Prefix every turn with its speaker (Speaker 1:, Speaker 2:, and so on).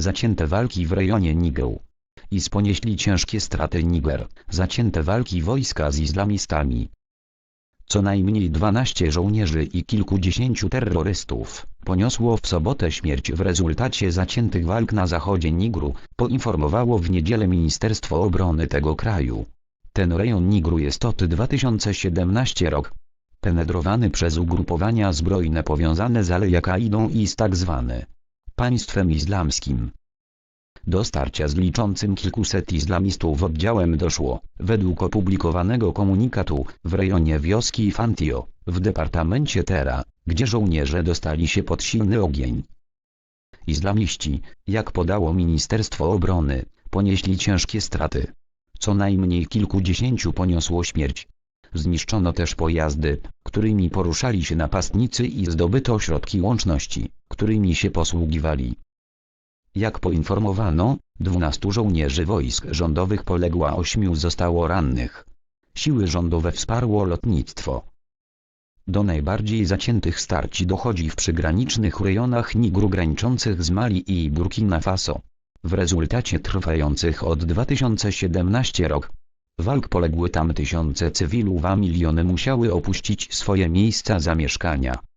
Speaker 1: zacięte walki w rejonie Nigeru. IS ponieśli ciężkie straty Niger, zacięte walki wojska z islamistami. Co najmniej 12 żołnierzy i kilkudziesięciu terrorystów poniosło w sobotę śmierć w rezultacie zaciętych walk na zachodzie Nigru, poinformowało w niedzielę Ministerstwo Obrony tego kraju. Ten rejon Nigru jest od 2017 rok penetrowany przez ugrupowania zbrojne powiązane z Al-Jakaidą i z tzw. państwem islamskim. Do starcia z liczącym kilkuset islamistów oddziałem doszło, według opublikowanego komunikatu, w rejonie wioski Fantio, w departamencie Tera, gdzie żołnierze dostali się pod silny ogień. Islamiści, jak podało Ministerstwo Obrony, ponieśli ciężkie straty. Co najmniej kilkudziesięciu poniosło śmierć. Zniszczono też pojazdy, którymi poruszali się napastnicy i zdobyto środki łączności, którymi się posługiwali. Jak poinformowano, 12 żołnierzy wojsk rządowych poległo, a 8 zostało rannych. Siły rządowe wsparło lotnictwo. Do najbardziej zaciętych starć dochodzi w przygranicznych rejonach Nigru graniczących z Mali i Burkina Faso. W rezultacie trwających od 2017 rok walk poległy tam tysiące cywilów, a miliony musiały opuścić swoje miejsca zamieszkania.